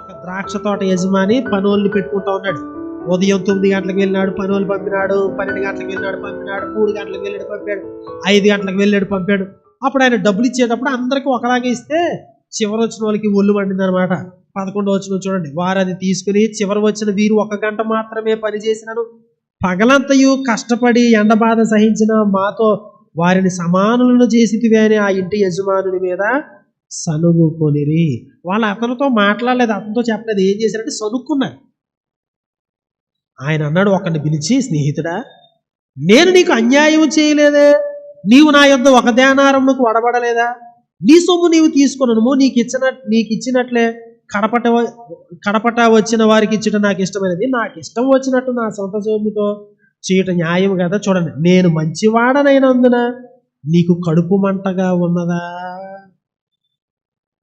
ఒక ద్రాక్ష తోట యజమాని పనుల్ని పెట్టుకుంటా ఉన్నాడు. ఉదయం తొమ్మిది గంటలకు వెళ్ళినాడు పనులు పంపినాడు పన్నెండు గంటలకు వెళ్ళినాడు పంపినాడు మూడు గంటలకు వెళ్ళాడు పంపాడు ఐదు గంటలకు వెళ్ళాడు పంపాడు. అప్పుడు ఆయన డబ్బులు ఇచ్చేటప్పుడు అందరికీ ఒకలాగే ఇస్తే చివరి వచ్చిన వాళ్ళకి ఒళ్ళు పండింది అనమాట పదకొండు వచ్చిన చూడండి వారు అది తీసుకుని చివరి వచ్చిన వీరు ఒక గంట మాత్రమే పనిచేసినాను పగలంతయు కష్టపడి ఎండ బాధ సహించిన మాతో వారిని సమానులను చేసితివే అని ఆ ఇంటి యజమానుని మీద సనుగుకొనిరి వాళ్ళు అతనితో మాట్లాడలేదు. అతనితో చెప్పలేదు. ఏం చేశారంటే సనుక్కున్నారు. ఆయన అన్నాడు ఒకరిని పిలిచి స్నేహితుడా నేను నీకు అన్యాయం చేయలేదే? నీవు నా యొద్ ఒక ధ్యానారంకు వడబడలేదా? నీ సొమ్ము నీవు తీసుకున్నాను నీకు ఇచ్చిన నీకు ఇచ్చినట్లే కడపట కడపట వచ్చిన వారికి ఇచ్చట నాకు ఇష్టమైనది. నాకు ఇష్టం వచ్చినట్టు నా సొంత సొమ్ముతో చీట న్యాయం కదా చూడండి. నేను మంచివాడనైనందున నీకు కడుపు మంటగా ఉన్నదా?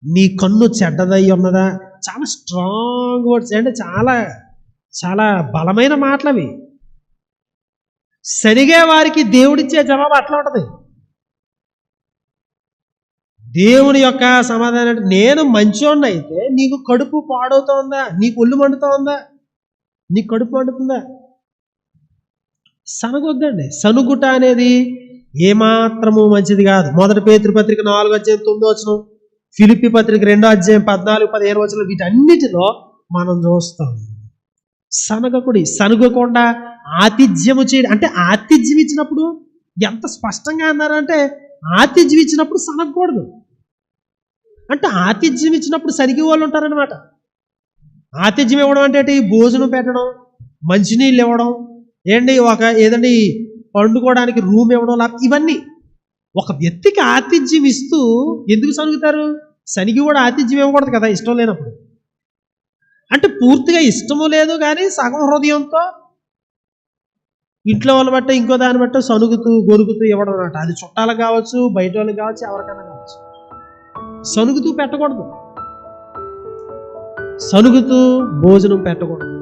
నీ కన్ను చెడ్డదై ఉన్నదా? చాలా స్ట్రాంగ్ వర్డ్స్ అంటే చాలా చాలా బలమైన మాటలు అవి సరిగే వారికి దేవుడిచ్చే జవాబు అట్లా ఉంటుంది. దేవుని యొక్క సమాధానం అంటే నేను మంచోడిని అయితే నీకు కడుపు పాడవుతోందా? నీకు ఒళ్ళు మండుతోందా? నీకు కడుపు మండుతుందా? సనగొద్దండి. సనుగుట అనేది ఏమాత్రము మంచిది కాదు. మొదటి పేతృపత్రిక నాలుగు అధ్యాయం తొమ్మిదో వచ్చిన ఫిలిపి పత్రిక రెండో అధ్యాయం పద్నాలుగు పదిహేను వచ్చిన వీటన్నిటిలో మనం చూస్తాం. సనగకుడి సనుగకుండా ఆతిథ్యము చేయడం అంటే ఆతిథ్యం ఇచ్చినప్పుడు ఎంత స్పష్టంగా అన్నారంటే ఆతిథ్యం ఇచ్చినప్పుడు సనగకూడదు. అంటే ఆతిథ్యం ఇచ్చినప్పుడు సరిగి వాళ్ళు ఉంటారనమాట ఆతిథ్యం ఇవ్వడం అంటే భోజనం పెట్టడం మంచినీళ్ళు ఇవ్వడం ఏంటి ఒక ఏదండి పండుకోవడానికి రూమ్ ఇవ్వడం లేకపోతే ఇవన్నీ. ఒక వ్యక్తికి ఆతిథ్యం ఇస్తూ ఎందుకు సనుగుతారు సనిగి కూడా ఆతిథ్యం ఇవ్వకూడదు కదా ఇష్టం లేనప్పుడు. అంటే పూర్తిగా ఇష్టము లేదు కానీ సగం హృదయంతో ఇంట్లో వాళ్ళ బట్ట ఇంకో దాన్ని బట్ట సనుగుతూ గొరుగుతూ ఇవ్వడం అనమాట అది చుట్టాలకు కావచ్చు బయట వాళ్ళకి కావచ్చు ఎవరికైనా కావచ్చు. సనుగుతూ పెట్టకూడదు. సనుగుతూ భోజనం పెట్టకూడదు.